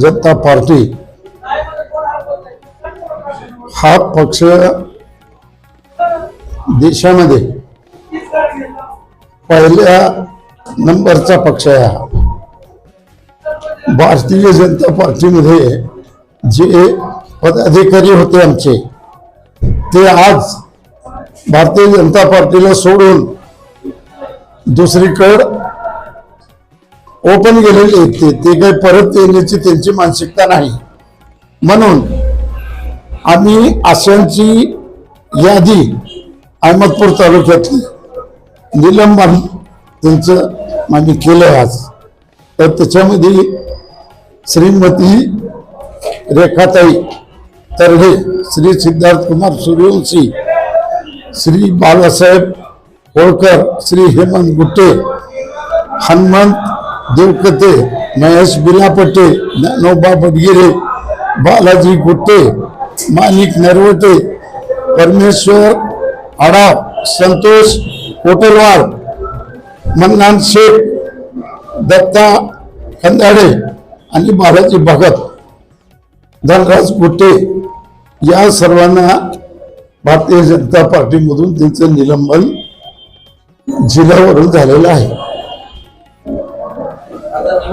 जनता party हा पक्ष देशामध्ये पहिल्या नंबरचा पक्ष आहे हा. भारतीय जनता पार्टीमध्ये जे पदाधिकारी होते आमचे ते आज भारतीय जनता पार्टीला सोडून दुसरीकडं ओपन गेलेले आहेत ते ते काही परत येण्याची त्यांची मानसिकता नाही. म्हणून आम्ही आश्यांची यादी अहमदपूर तालुक्यातली निलंबन त्यांचं आम्ही केलं आज. तर त्याच्यामध्ये श्रीमती रेखाताई तरडे श्री सिद्धार्थ कुमार सूर्यवंशी श्री बाळासाहेब होळकर श्री हेमंत गुट्टे हनुमंत देवकते महेश बिलापट्टे ज्ञानोबा बडगिरे बालाजी गुट्टे माणिक नरवटे परमेश्वर आडाव संतोष कोटरवाड मन्नान शेख दत्ता खंदाडे आणि बालाजी भगत धनराज गुट्टे या सर्वांना भारतीय जनता पार्टीमधून त्यांचं निलंबन जिल्ह्यावरून झालेलं आहे.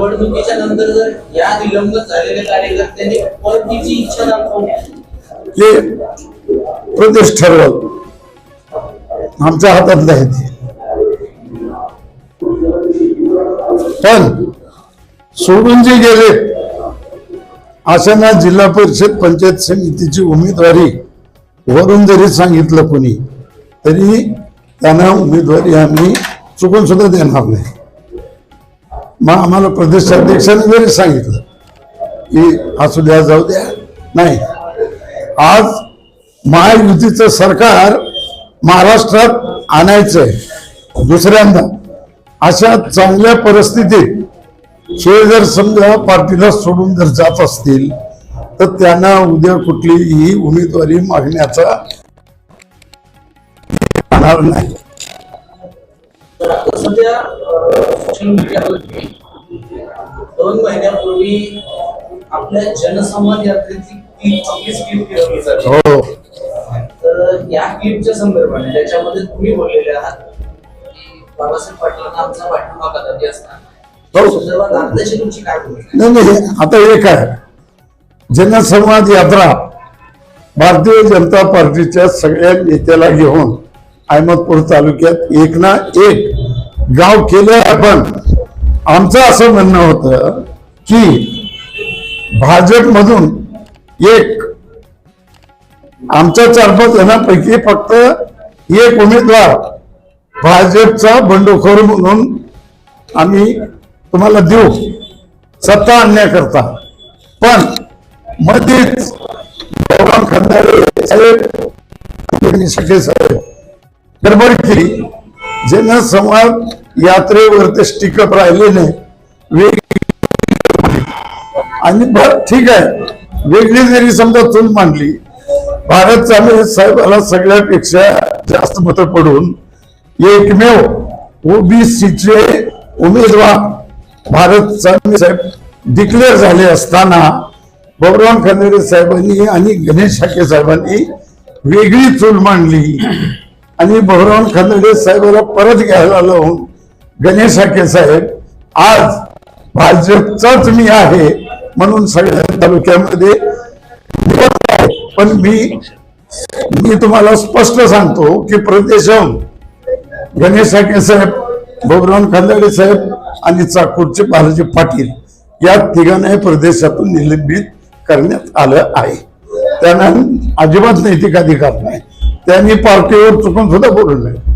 निवडणुकीच्या नंतर जर या निलंबित झालेल्या कार्यकर्त्यांनी परतीची इच्छा दाखवली. प्रदेश ठरवल. आमच्या हातात नाही ते. पण सोडून जे गेले अशांना जिल्हा परिषद पंचायत समितीची उमेदवारी वरून जरी सांगितलं कोणी तरी त्यांना उमेदवारी आम्ही चुकून सुद्धा देणार नाही. मग आम्हाला प्रदेशाध्यक्षांनी जरी सांगितलं की असू द्या जाऊ द्या. नाही. आज महायुतीचं सरकार महाराष्ट्रात आणायचंय दुसऱ्यांदा. अशा चांगल्या परिस्थितीत हे जर समजा पार्टीला सोडून जर जात असतील तर त्यांना उद्या कुठलीही उमेदवारी मागण्याचा नाही. तर आता सध्या सोशल मीडियावरती दोन महिन्यापूर्वी आपल्या जनसंवाद यात्रेची ती चोवीस क्लिप फिरवली जाते. हो. तर या क्लिपच्या संदर्भाने त्याच्यामध्ये तुम्ही बोललेले आहात की बाबासाहेब पाटलांना आमचा पाठिंबा कदापि असणार हो. संदर्भात तुमची काय भूमिका नाही नाही आता एक आहे. जनसंवाद यात्रा भारतीय जनता पार्टीच्या सगळ्या नेत्याला घेऊन अहमदपूर तालुक्यात एक ना एक गाव केलंय आपण. आमचं असं म्हणणं होतं की भाजपमधून एक आमच्या चार पाच जणांपैकी फक्त एक उमेदवार भाजपचा बंडखोर म्हणून आम्ही तुम्हाला देऊ. सत्ता आणण्याकरता. पण मध्येच गौरव खंडारे साहेब सखे साहेब गडबड केली म्हणजे जनसंवाद यात्रेवर ते स्टिकअप राहिले नाही वेग आणि बर ठीक आहे. वेगळी जरी समजा चूल मांडली भारत चांगले साहेबाला सगळ्यापेक्षा जास्त मतं पडून एकमेव ओबीसीचे उमेदवार भारत चालू साहेब. डिक्लेअर झाले असताना गौरव खंडेरे साहेबांनी आणि गणेश शाखे साहेबांनी वेगळी चूल मांडली. आणि बहराम खानडे साहेबाला परत घ्यायला लावून गणेश हाके साहेब आज भाजपचाच मी आहे म्हणून सगळ्या तालुक्यामध्ये पण मी मी तुम्हाला स्पष्ट सांगतो की प्रदेश गणेश हाके साहेब बबराम खंदाडे साहेब आणि चाकूरचे बालाजी पाटील या तिघांनाही प्रदेशातून निलंबित करण्यात आलं आहे. त्यांना अजिबात नैतिक अधिकार नाही. त्यांनी पार्टीवर चुकून सुद्धा बोलवलं आहे